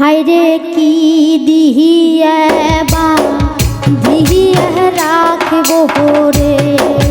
হাইরে কি দিহিয়ে বা দিহিয়ে রাখব রে।